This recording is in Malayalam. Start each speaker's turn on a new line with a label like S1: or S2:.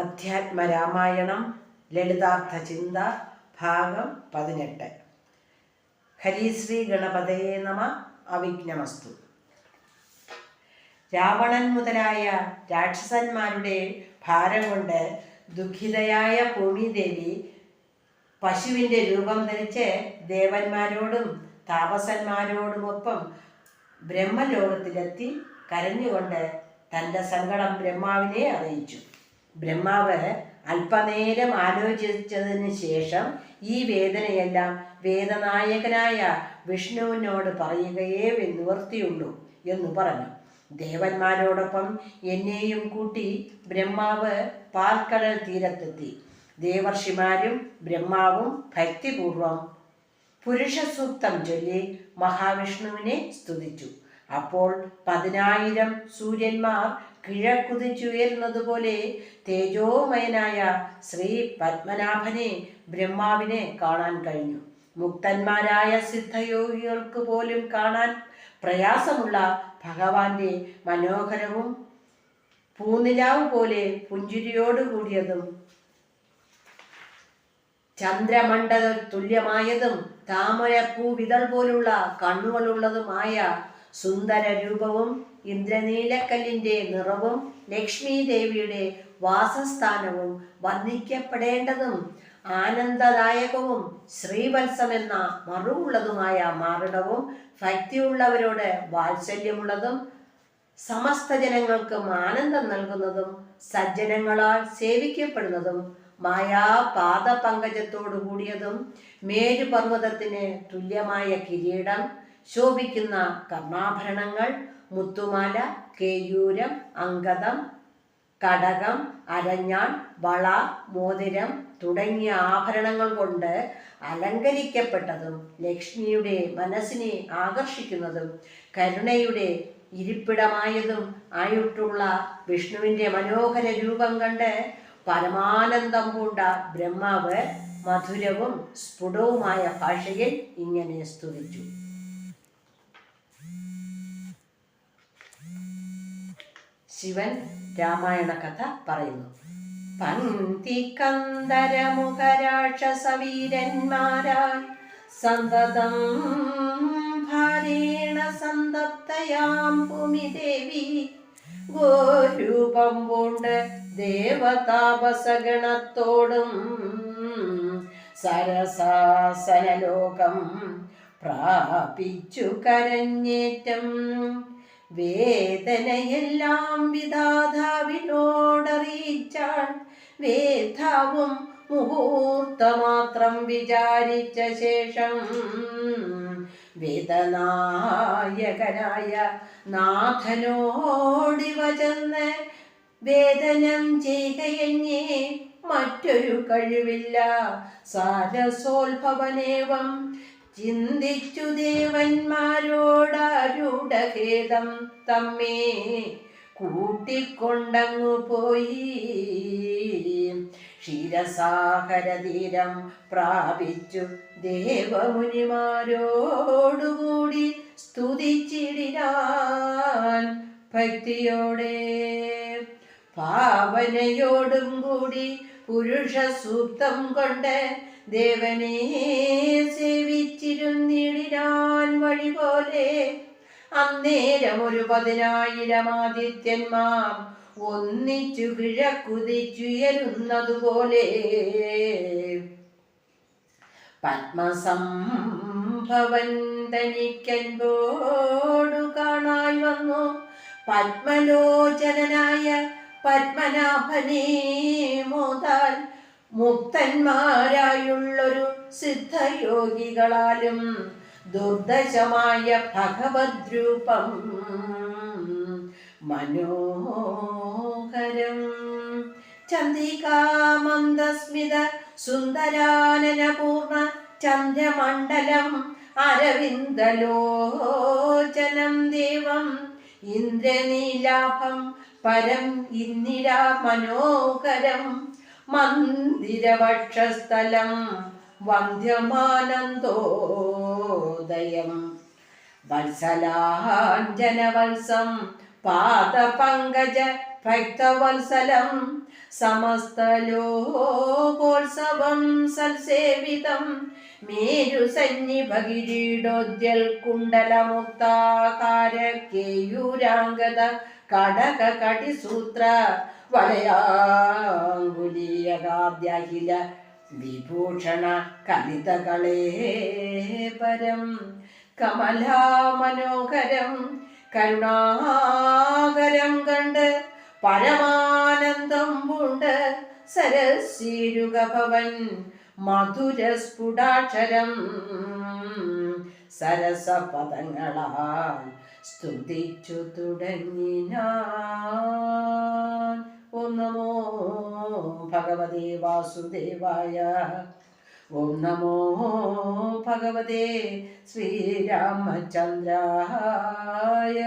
S1: അധ്യാത്മരാമായണം ലളിതാർത്ഥ ചിന്ത ഭാഗം പതിനെട്ട്. ഹരിശ്രീ ഗണപതയെ നമ അവിഘ്നമസ്തു. രാവണൻ മുതലായ രാക്ഷസന്മാരുടെ ഭാരം കൊണ്ട് ദുഃഖിതയായ ഭൂമിദേവി പശുവിന്റെ രൂപം ധരിച്ച് ദേവന്മാരോടും താപസന്മാരോടുമൊപ്പം ബ്രഹ്മലോകത്തിലെത്തി കരഞ്ഞുകൊണ്ട് തന്റെ സങ്കടം ബ്രഹ്മാവിനെ അറിയിച്ചു. ബ്രഹ്മാവ് അല്പനേരം ആലോചിച്ചതിന് ശേഷം ഈ വേദനയെല്ലാം വേദനായകനായ വിഷ്ണുവിനോട് പറയുകയേ നിവർത്തിയുള്ളൂ എന്ന് പറഞ്ഞു. ദേവന്മാരോടൊപ്പം എന്നെയും കൂട്ടി ബ്രഹ്മാവ് പാൽക്കടൽ തീരത്തെത്തി. ദേവർഷിമാരും ബ്രഹ്മാവും ഭക്തിപൂർവം പുരുഷസൂക്തം ചൊല്ലി മഹാവിഷ്ണുവിനെ സ്തുതിച്ചു. അപ്പോൾ പതിനായിരം സൂര്യന്മാർ കിഴക്കുതിച്ചുയരുന്നതുപോലെ തേജോമയനായ ശ്രീ പത്മനാഭനെ ബ്രഹ്മാവിനെ കാണാൻ കഴിഞ്ഞു. മുക്തന്മാരായ സിദ്ധയോഗികൾക്ക് പോലും കാണാൻ പ്രയാസമുള്ള ഭഗവാന്റെ മനോഹരവും പൂനിലാവ് പോലെ പുഞ്ചിരിയോടുകൂടിയതും ചന്ദ്രമണ്ഡല തുല്യമായതും താമരപ്പൂ വിതൾ പോലുള്ള കണ്ണുകളുള്ളതുമായ സുന്ദര രൂപവും ഇന്ദ്രനീലക്കല്ലിന്റെ നിറവും ലക്ഷ്മി ദേവിയുടെ വാസസ്ഥാനവും വർണിക്കപ്പെടേണ്ടതും ആനന്ദദായകവും ശ്രീവത്സം എന്ന മറുവുള്ളതുമായ മാറിടവും ഭക്തിയുള്ളവരോട് വാത്സല്യമുള്ളതും സമസ്ത ജനങ്ങൾക്കും ആനന്ദം നൽകുന്നതും സജ്ജനങ്ങളാൽ സേവിക്കപ്പെടുന്നതും മായാപാദ പങ്കജത്തോടു കൂടിയതും മേരുപർവതത്തിന് തുല്യമായ കിരീടം ശോഭിക്കുന്ന കർണാഭരണങ്ങൾ മുത്തുമാല കേയൂരം അങ്കതം കടകം അരഞ്ഞാൺ വള മോതിരം തുടങ്ങിയ ആഭരണങ്ങൾ കൊണ്ട് അലങ്കരിക്കപ്പെട്ടതും ലക്ഷ്മിയുടെ മനസ്സിനെ ആകർഷിക്കുന്നതും കരുണയുടെ ഇരിപ്പിടമായതും ആയിട്ടുള്ള വിഷ്ണുവിന്റെ മനോഹര രൂപം കണ്ട് പരമാനന്ദം പൂണ്ട ബ്രഹ്മാവ് മധുരവും സ്ഫുടവുമായ ഭാഷയിൽ ഇങ്ങനെ സ്തുതിച്ചു. ശിവൻ രാമായണ കഥ പറയുന്നു പന്തികന്ദരമുഖരാക്ഷസവീരന്മാരാൽ സന്തതം ഭാരേണ സന്തപ്തയാം ഭൂമിദേവി. ഗോരൂപം പൂണ്ട് ദേവതാപസഗണത്തോടും സരസാസനലോകം പ്രാപിച്ചു കരഞ്ഞേറ്റം. വേദനയെല്ലാം വിധാതാവിനോടറിയിച്ചാൽ വേദാവും മുഹൂർത്തമാത്രം വിചാരിച്ച ശേഷം വേദനായകനായ നാഥനോടിവ ചെന്ന് വേദനം ചെയ്യുകയെന്നേ മറ്റൊരു കഴിവില്ല. സാരസോത്ഭവനേവം ചിന്തിച്ചു ദേവന്മാരോടാരൂഢഖേദം തമ്മേ കൂട്ടിക്കൊണ്ടങ്ങു പോയി. ക്ഷീരസാഗരതീരം പ്രാപിച്ചു ദേവമുനിമാരോടുകൂടി സ്തുതിച്ചിടിനാൻ ഭക്തിയോടെ ഭാവനയോടും കൂടി പുരുഷ സൂക്തം കൊണ്ട് ദേവനെ സേവിച്ചിരുന്നിടിനാൻ വഴി പോലെ. അന്നേരം ഒരു പതിനായിരം ആദിത്യന്മാർ ഒന്നിച്ചു കിഴക്കുതിച്ചുയരുന്നതുപോലെ. പത്മസംഭവൻ തനിക്കൻപോടു കാണായി വന്നു. പത്മലോചനായ പത്മനാഭനെ മോതാൽ മുക്തന്മാരായുള്ളൊരു സിദ്ധയോഗികളാലും ദുർദശമായ ഭഗവദ്രൂപം മനോഹരം. ചന്ദികാമന്ദസ്മിത സുന്ദരാനനപൂർണ ചന്ദ്രമണ്ഡലം അരവിന്ദലോചനം ദേവം ഇന്ദ്രനീലാഭം പരം ഇന്ദിരാ മനോഹരം മന്ദിരവക്ഷസ്ഥലം വന്ധ്യമാനന്ദോദയം. വത്സലാഞ്ജനവത്സം പാദപങ്കജ ഭക്തവത്സലം സമസ്തലോകോത്സവം സൽസേവിതം. മേരുസന്നിഭകിരീടോദ്യൽ കുണ്ടലമുക്താകാരക്കേയൂരാംഗത കടക കടിസൂത്ര വലയാങ്കുലീയകാദ്യഖില വിഭൂഷണ കലിതകളേ പരം. കമലാമനോഹരം കരുണാകരം കണ്ട് പരമാനന്ദം പൂണ്ട് സരസീരുഗഭവൻ മധുരസ്ഫുടാക്ഷരം. സരസപദങ്ങളാൽ സ്തുതിച്ചു തുടങ്ങിനാൻ. ഓം ഭഗവതേ വാസുദേവായ. ഓം നമോ ഭഗവതേ ശ്രീരാമചന്ദ്രായ.